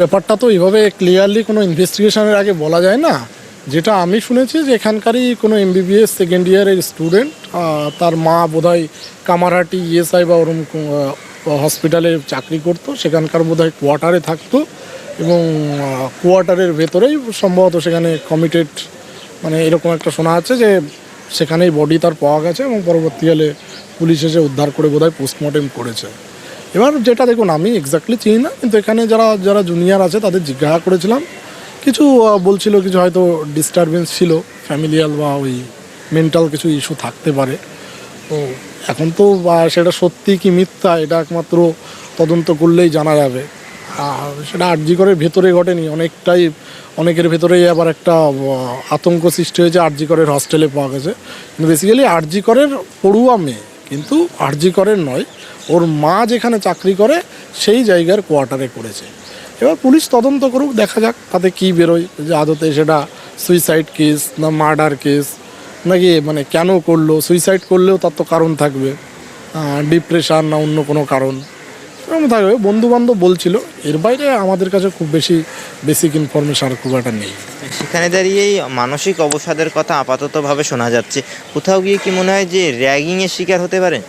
ব্যাপারটা তো এইভাবে ক্লিয়ারলি কোনো ইনভেস্টিগেশনের আগে বলা যায় না। যেটা আমি শুনেছি যে এখানকারই কোনো এমবিবিএস সেকেন্ড ইয়ারের স্টুডেন্ট তার মা বোধহয় কামারহাটি ইএসআই বা ওরম হসপিটালে চাকরি করতো, সেখানকার বোধহয় কোয়ার্টারে থাকতো এবং কোয়ার্টারের ভেতরেই সম্ভবত সেখানে কমিটেড মানে এরকম একটা শোনা আছে যে সেখানেই বডি তার পাওয়া গেছে এবং পরবর্তীকালে পুলিশ এসে উদ্ধার করে বোধহয় পোস্টমর্টেম করেছে। এবার যেটা দেখুন, আমি এক্স্যাক্টলি চিনি না, কিন্তু এখানে যারা যারা জুনিয়র আছে, তাদের জিজ্ঞাসা করেছিলাম। কিছু বলছিল কিছু হয়তো ডিস্টারবেন্স ছিল ফ্যামিলিয়াল বা ওই মেন্টাল কিছু ইস্যু থাকতে পারে। তো এখন তো সেটা সত্যি কি মিথ্যা, এটা একমাত্র তদন্ত করলেই জানা যাবে। আর সেটা আরজি করের ভেতরে ঘটেনি, অনেকটাই, অনেকের ভেতরেই আবার একটা আতঙ্ক সৃষ্টি হয়েছে, আরজি করের হস্টেলে পাওয়া গেছে। কিন্তু বেসিক্যালি আরজি করের পড়ুয়া মেয়ে, কিন্তু আরজি করের নয়। ওর মা যেখানে চাকরি করে, সেই জায়গার কোয়ার্টারে করেছে। এবার পুলিশ তদন্ত করুক, দেখা যাক তাতে কী বেরোয়, যে আদতে সেটা সুইসাইড কেস না মার্ডার কেস নাকি মানে কেন করল সুইসাইড করলেও তার তো কারণ থাকবে ডিপ্রেশান না অন্য কোনো কারণ। এরকম থাকবে। বন্ধু বান্ধব বলছিল, এর বাইরে আমাদের কাছে খুব বেশি বেসিক ইনফরমেশন খুব একটা নেই। সেখানে দাঁড়িয়েই মানসিক অবসাদের কথা আপাততভাবে শোনা যাচ্ছে। কোথাও গিয়ে কি মনে হয় যে র্যাগিংয়ের শিকার হতে পারে?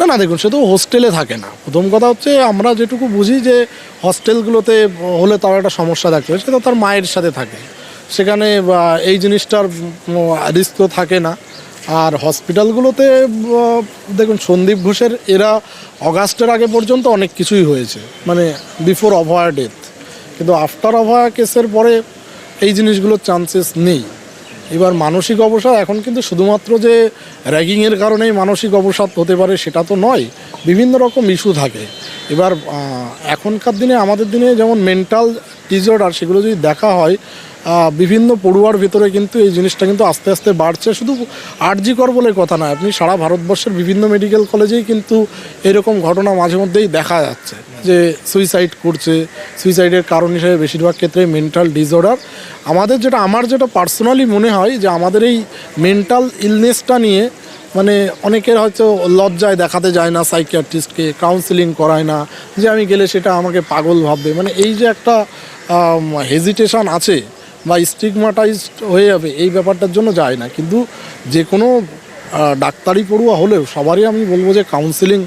না না, দেখুন, সে তো হোস্টেলে থাকে না। প্রথম কথা হচ্ছে, আমরা যেটুকু বুঝি যে হস্টেলগুলোতে হলে তার একটা সমস্যা থাকতে সেটা তার মায়ের সাথে থাকে। সেখানে এই জিনিসটার রিস্ক তো থাকে না। আর হসপিটালগুলোতে দেখুন, সন্দীপ ঘোষের, এরা অগাস্টের আগে পর্যন্ত অনেক কিছুই হয়েছে। মানে বিফোর অভয়া ডেথ কিন্তু আফটার অভয়া কেসের পরে এই জিনিসগুলোর চান্সেস নেই। এবার মানসিক অবসাদ, এখন কিন্তু শুধুমাত্র যে র্যাগিংয়ের কারণেই মানসিক অবসাদ হতে পারে সেটা তো নয়, বিভিন্ন রকম ইস্যু থাকে। এবার এখনকার দিনে, আমাদের দিনে যেমন মেন্টাল ডিসঅর্ডার সেগুলো যদি দেখা হয় বিভিন্ন পড়ুয়ার ভিতরে কিন্তু এই জিনিসটা কিন্তু আস্তে আস্তে বাড়ছে। শুধু আরজিকর বলে কথা নয়, আপনি সারা ভারতবর্ষের বিভিন্ন মেডিকেল কলেজেই কিন্তু এরকম ঘটনা মাঝে মধ্যেই দেখা যাচ্ছে যে সুইসাইড করছে। সুইসাইডের কারণ হিসেবে বেশিরভাগ ক্ষেত্রে মেন্টাল ডিসঅর্ডার আমাদের যেটা, আমার যেটা পার্সোনালি মনে হয় যে আমাদের এই মেন্টাল ইলনেসটা নিয়ে মানে অনেকের হয়তো লজ্জায় দেখাতে যায় না সাইকিয়াট্রিস্টকে কাউন্সিলিং করায় না, যে আমি গেলে সেটা আমাকে পাগল ভাববে। মানে এই যে একটা হেজিটেশন আছে বা স্টিগমাটাইজড হয়ে যাবে, এই ব্যাপারটার জন্য যায় না। কিন্তু যে কোনো ডাক্তারি পড়ুয়া হলেও সবারই আমি বলব যে কাউন্সিলিং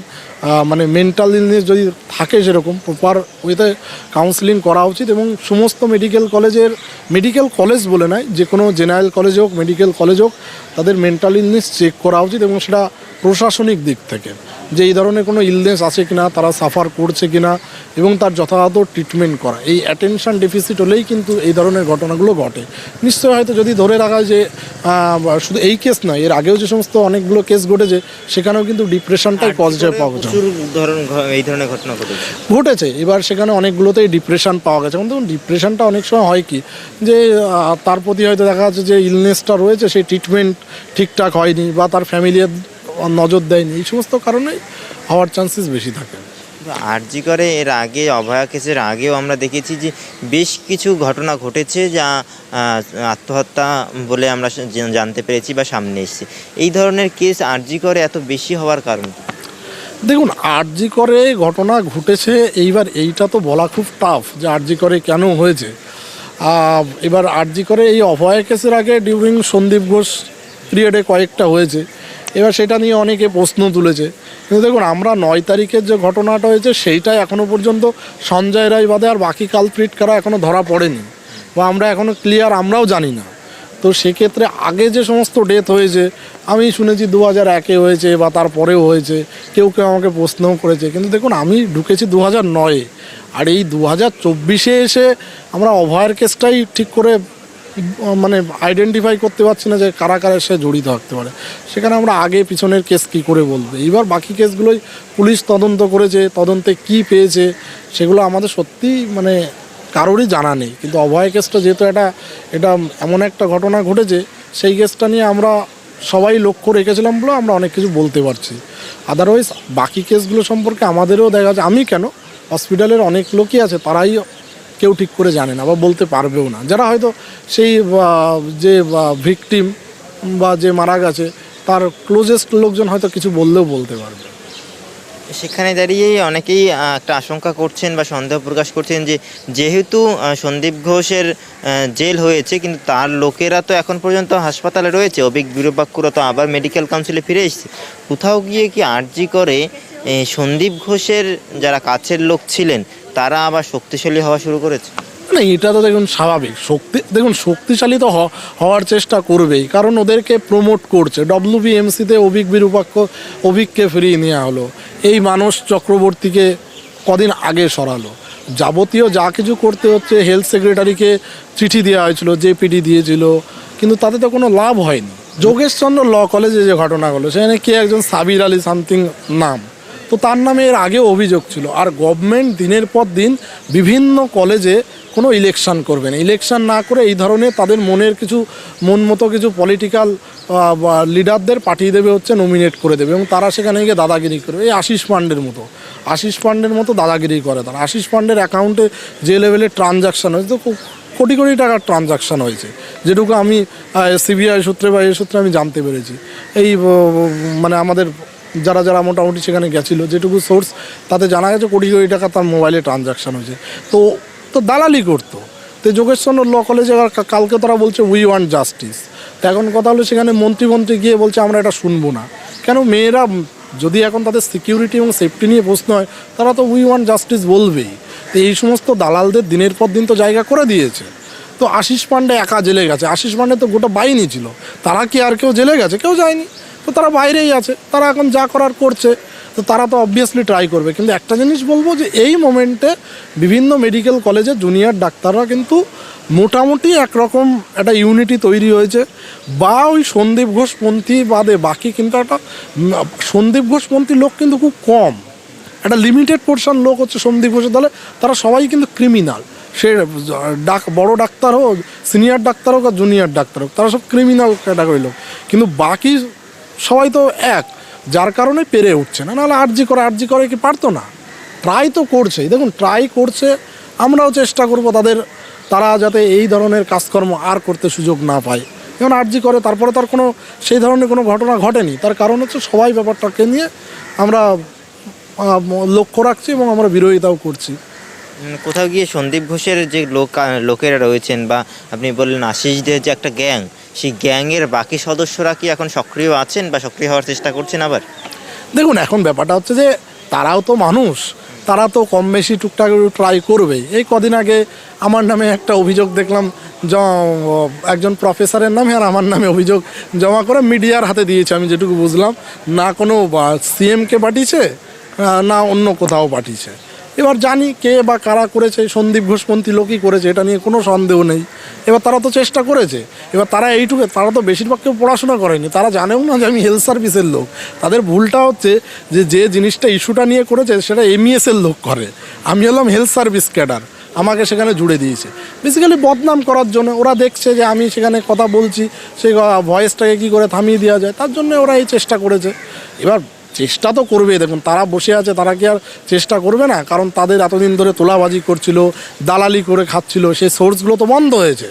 মানে মেন্টাল ইলনেস যদি থাকে সেরকম প্রপার ওয়েতে কাউন্সিলিং করা উচিত এবং সমস্ত মেডিকেল কলেজের মেডিকেল কলেজ বলে নয় যে কোনো জেনারেল কলেজ হোক মেডিকেল কলেজ হোক তাদের মেন্টাল ইলনেস চেক করা উচিত এবং সেটা প্রশাসনিক দিক থেকে যে এই ধরনের কোনো ইলনেস আছে কিনা তারা সাফার করছে কিনা এবং তার যথাযথ ট্রিটমেন্ট করা। এই অ্যাটেনশন ডেফিসিট হলেই কিন্তু এই ধরনের ঘটনাগুলো ঘটে। নিশ্চয়ই হয়তো যদি ধরে রাখা যে শুধু এই কেস নয় এর আগেও যে সমস্ত অনেকগুলো কেস ঘটেছে সেখানেও কিন্তু ডিপ্রেশনটাই পজিটিভ পাওয়া প্রচুর ধরন এই ধরনের ঘটনা ঘটেছে। ঘটেছে। এবার সেখানে অনেকগুলোতেই ডিপ্রেশন পাওয়া গেছে। কিন্তু ডিপ্রেশনটা অনেক সময় হয় কি? যে তার প্রতি হয়তো দেখা যাচ্ছে যে ইলনেসটা রয়েছে সেই ট্রিটমেন্ট ঠিকঠাক হয়নি বা তার ফ্যামিলির নজর দেয়নি। এই সমস্ত কারণেই হওয়ার চান্সেস বেশি থাকে। আরজি করে এর আগে অভয়া কেসের আগেও আমরা দেখেছি যে বেশ কিছু ঘটনা ঘটেছে যা আত্মহত্যা বলে আমরা জানতে পেরেছি বা সামনে এসেছে। এই ধরনের কেস আরজি করে এত বেশি হওয়ার কারণ? দেখুন, আরজি করে ঘটনা ঘটেছে, এইবার এইটা তো বলা খুব টাফ যে আরজি করে কেন হয়েছে। এবার আরজি করে এই অভয় কেসের আগে ডিউরিং সন্দীপ ঘোষ পিরিয়ডে কয়েকটা হয়েছে। এবার সেটা নিয়ে অনেকে প্রশ্ন তুলেছে। কিন্তু দেখুন, আমরা নয় তারিখের যে ঘটনাটা হয়েছে, সেইটাই এখনও পর্যন্ত সঞ্জয় রায় বাদে আর বাকি কালপ্রিট কারা এখনও ধরা পড়েনি। বা আমরা এখনও ক্লিয়ার আমরাও জানি না। তো সেক্ষেত্রে আগে যে সমস্ত ডেথ হয়েছে, আমি শুনেছি দু হাজার একে হয়েছে বা তারপরেও হয়েছে, কেউ কেউ আমাকে প্রশ্নও করেছে। কিন্তু দেখুন, আমি ঢুকেছি দু হাজার নয়ে। আর এই দু হাজার চব্বিশে এসে আমরা অভয়ের কেসটাই ঠিক করে মানে আইডেন্টিফাই করতে পারছি না যে কারা কারা সে জড়িত থাকতে পারে। সেখানে আমরা আগে পিছনের কেস কি করে বলব? এইবার বাকি কেসগুলোই পুলিশ তদন্ত করেছে, তদন্তে কি পেয়েছে, সেগুলো আমাদের সত্যি মানে কারোরই জানা নেই। কিন্তু অভয় কেসটা যেহেতু এটা এটা এমন একটা ঘটনা ঘটেছে, সেই কেসটা নিয়ে আমরা সবাই লক্ষ্য রেখেছিলাম বলে আমরা অনেক কিছু বলতে পারছি। আদারওয়াইজ বাকি কেসগুলো সম্পর্কে আমাদেরও দেখা যাচ্ছে, আমি কেন? হসপিটালের অনেক লোকই আছে, তারাই কেউ ঠিক করে জানে না বা বলতে পারবেও না। যারা হয়তো সেই যে ভিকটিম বা যে মারা গেছে, তার ক্লোজেস্ট লোকজন হয়তো কিছু বললেও বলতে পারবে। সেখানে দাঁড়িয়েই অনেকেই একটা আশঙ্কা করছেন বা সন্দেহ প্রকাশ করছেন যে যেহেতু সন্দীপ ঘোষের জেল হয়েছে, কিন্তু তার লোকেরা তো এখন পর্যন্ত হাসপাতালে রয়েছে। অভিক বিরূপাক্ষরা তো আবার মেডিকেল কাউন্সিলে ফিরে এসেছে। কোথাও গিয়ে কি আর্জি করে সন্দীপ ঘোষের যারা কাছের লোক ছিলেন, তারা আবার শক্তিশালী হওয়া শুরু করেছে? না, এটা তো দেখুন স্বাভাবিক। শক্তি, দেখুন, শক্তিশালী তো হওয়ার চেষ্টা করবেই। কারণ ওদেরকে প্রমোট করছে। ডব্লিউবিএমসিতে অভিক বিরূপাক্ষ, অভিককে ফিরিয়ে নেওয়া হলো। এই মানস চক্রবর্তীকে কদিন আগে সরালো। যাবতীয় যা কিছু করতে হচ্ছে হেলথ সেক্রেটারিকে চিঠি দেওয়া হয়েছিল জেপিডি দিয়েছিল। কিন্তু তাতে তো কোনো লাভ হয়নি। যোগেশচন্দ্র ল কলেজে যে ঘটনা হলো সেখানে কে একজন সাবির আলী সামথিং নাম। তো তার নামে এর আগেও অভিযোগ ছিল। আর গভর্নমেন্ট দিনের পর দিন বিভিন্ন কলেজে কোনো ইলেকশান করবে না। ইলেকশান না করে এই ধরনের তাদের মনের কিছু, মন মতো কিছু পলিটিক্যাল লিডারদের পাঠিয়ে দেবে হচ্ছে নমিনেট করে দেবে। এবং তারা সেখানে গিয়ে দাদাগিরি করবে। এই আশিস পান্ডের মতো। আশিস পান্ডের মতো দাদাগিরি করে তারা। আশিস পান্ডের অ্যাকাউন্টে যে লেভেলের ট্রানজাকশন হয়েছে, তো কোটি কোটি টাকার ট্রানজাকশন হয়েছে। যেটুকু আমি সিবিআই সূত্রে বা এই সূত্রে আমি জানতে পেরেছি। এই মানে আমাদের যারা যারা মোটামুটি সেখানে গেছিল, যেটুকু সোর্স তাতে জানা গেছে কোটি কোটি টাকা তার মোবাইলে ট্রানজাকশন হয়েছে। তো তো দালালি করতো। তো যোগেশচন্দ্র ল কলেজে কালকে তারা বলছে উই ওয়ান্ট জাস্টিস তো এখন কথা হলো সেখানে মন্ত্রী মন্ত্রী গিয়ে বলছে, আমরা এটা শুনব না। কেন মেয়েরা যদি এখন তাদের সিকিউরিটি এবং সেফটি নিয়ে প্রশ্ন হয়, তারা তো উই ওয়ান্ট জাস্টিস বলবেই। তো এই সমস্ত দালালদের দিনের পর দিন তো জায়গা করে দিয়েছে। তো আশিস পান্ডে একা জেলে গেছে। আশিস পান্ডে তো গোটা বাহিনী ছিল। তারা কি আর কেউ জেলে গেছে? কেউ যায়নি। তো তারা বাইরেই আছে। তারা এখন যা করার করছে। তো তারা তো অবভিয়াসলি ট্রাই করবে। কিন্তু একটা জিনিস বলব যে এই মোমেন্টে বিভিন্ন মেডিকেল কলেজে জুনিয়র ডাক্তাররা কিন্তু মোটামুটি একরকম একটা ইউনিটি তৈরি হয়েছে। বা ওই সন্দীপ ঘোষপন্থী বাদে বাকি কিন্তু একটা সন্দীপ ঘোষপন্থী লোক কিন্তু খুব কম। একটা লিমিটেড পোর্শন লোক হচ্ছে সন্দীপ ঘোষের দলে। তারা সবাই কিন্তু ক্রিমিনাল সে, ডাক, বড় ডাক্তার হোক সিনিয়র ডাক্তার হোক আর জুনিয়র ডাক্তার হোক, তারা সব ক্রিমিনাল ক্যাটাগরি লোক। কিন্তু বাকি সবাই তো এক। যার কারণে পেরে উঠছে না। নাহলে আর্জি করে আর্জি করে কি পারতো না? ট্রাই তো করছেই। দেখুন ট্রাই করছে, আমরাও চেষ্টা করব তাদের, তারা যাতে এই ধরনের কাজকর্ম আর করতে সুযোগ না পায়। যেমন আর্জি করে, তারপরে তার কোনো, সেই ধরনের কোনো ঘটনা ঘটেনি। তার কারণ হচ্ছে সবাই ব্যাপারটাকে নিয়ে আমরা লক্ষ্য রাখছি এবং আমরা বিরোধিতাও করছি। কোথাও গিয়ে সন্দীপ ঘোষের যে লোক লোকেরা রয়েছেন বা আপনি বললেন আশিসদের যে একটা গ্যাং, সেই গ্যাংয়ের বাকি সদস্যরা কি এখন সক্রিয় আছেন বা সক্রিয় হওয়ার চেষ্টা করছেন আবার? দেখুন, এখন ব্যাপারটা হচ্ছে যে তারাও তো মানুষ, তারা তো কম বেশি টুকটাক ট্রাই করবেই। এই কদিন আগে আমার নামে একটা অভিযোগ দেখলাম, জ- একজন প্রফেসরের নামে আর আমার নামে অভিযোগ জমা করে মিডিয়ার হাতে দিয়েছে, আমি যেটুকু বুঝলাম। না কোনো সিএমকে পাঠিয়েছে না অন্য কোথাও পাঠিয়েছে। এবার জানি কে বা কারা করেছে, সন্দীপ ঘোষপন্থী লোকই করেছে, এটা নিয়ে কোনো সন্দেহ নেই। এবার তারা তো চেষ্টা করেছে। এবার তারা এইটুকু তারা তো বেশিরভাগ কেউ পড়াশোনা করেনি। তারা জানেও না যে আমি হেলথ সার্ভিসের লোক। তাদের ভুলটা হচ্ছে যে যে জিনিসটা ইস্যুটা নিয়ে করেছে, সেটা এমইএস এর লোক করে। আমি হলাম হেলথ সার্ভিস ক্যাডার আমাকে সেখানে জুড়ে দিয়েছে। বেসিক্যালি বদনাম করার জন্য ওরা দেখছে যে, আমি সেখানে কথা বলছি সেই ভয়েসটাকে কী করে থামিয়ে দেওয়া যায়? তার জন্য ওরা এই চেষ্টা করেছে। এবার চেষ্টা তো করবে। দেখুন তারা বসে আছে তারা কি আর চেষ্টা করবে না? কারণ তাদের এতদিন ধরে তোলাবাজি করছিল দালালি করে খাচ্ছিল সেই সোর্সগুলো তো বন্ধ হয়েছে।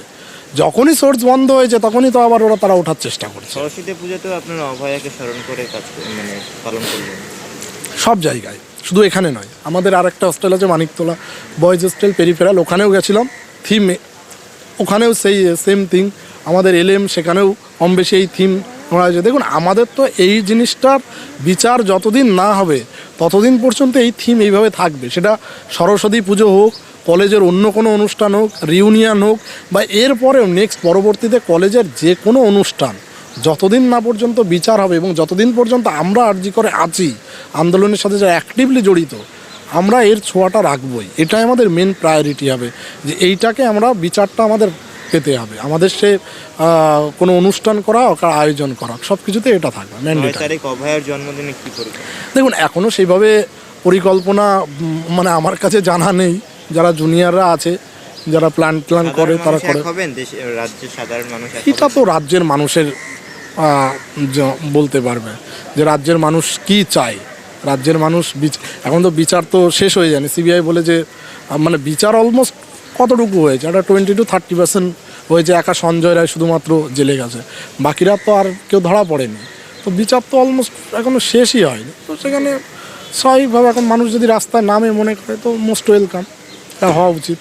যখনই সোর্স বন্ধ হয়েছে তখনই তো আবার ওরা তারা ওঠার চেষ্টা করছে। সরস্বতী পুজোতেও আপনার অভয়াকে স্মরণ করে কাজ মানে পালন করলেন? সব জায়গায় শুধু এখানে নয় আমাদের আর একটা হোস্টেল আছে মানিকতলা বয়েজ হোস্টেল পেরিফেরাল ওখানেও গেছিলাম। থিম ওখানেও সেই সেম থিং আমাদের এলএম সেখানেও কম বেশি এই থিম হয়েছে দেখুন, আমাদের তো এই জিনিসটার বিচার যতদিন না হবে, ততদিন পর্যন্ত এই থিম এইভাবে থাকবে। সেটা সরস্বতী পুজো হোক, কলেজের অন্য কোনো অনুষ্ঠান হোক রিউনিয়ন হোক, বা এরপরেও নেক্সট পরবর্তীতে কলেজের যে কোনো অনুষ্ঠান, যতদিন না পর্যন্ত বিচার হবে এবং যতদিন পর্যন্ত আমরা আর্জি করে আছি, আন্দোলনের সাথে যারা অ্যাক্টিভলি জড়িত, আমরা এর ছোঁয়াটা রাখবই। এটাই আমাদের মেন প্রায়োরিটি হবে, যে এইটাকে আমরা, বিচারটা আমাদের পেতে হবে। আমাদের সে কোনো অনুষ্ঠান করা হোক আর আয়োজন করা সব কিছুতে এটা থাকবে ম্যান্ডেট অভয়ার জন্মদিনে কি পরিকল্পনা? দেখুন এখনও সেইভাবে পরিকল্পনা মানে আমার কাছে জানা নেই। যারা জুনিয়ররা আছে যারা প্ল্যান প্ল্যান করে তারা করে। এটা তো রাজ্যের মানুষের বলতে পারবে। যে রাজ্যের মানুষ কি চায়? রাজ্যের মানুষ এখন তো বিচার তো শেষ হয়ে যায়নি। সিবিআই বলে যে মানে বিচার অলমোস্ট কতটুকু হয়েছে? একটা টোয়েন্টি টু থার্টি পার্সেন্ট হয়েছে একা সঞ্জয় রায় শুধুমাত্র জেলে গেছে। বাকিরা তো আর কেউ ধরা পড়েনি। তো বিচার তো অলমোস্ট এখনও শেষই হয়নি। তো সেখানে স্বাভাবিকভাবে এখন মানুষ যদি রাস্তায় নামে মনে করে, তো মোস্ট ওয়েলকাম তা হওয়া উচিত।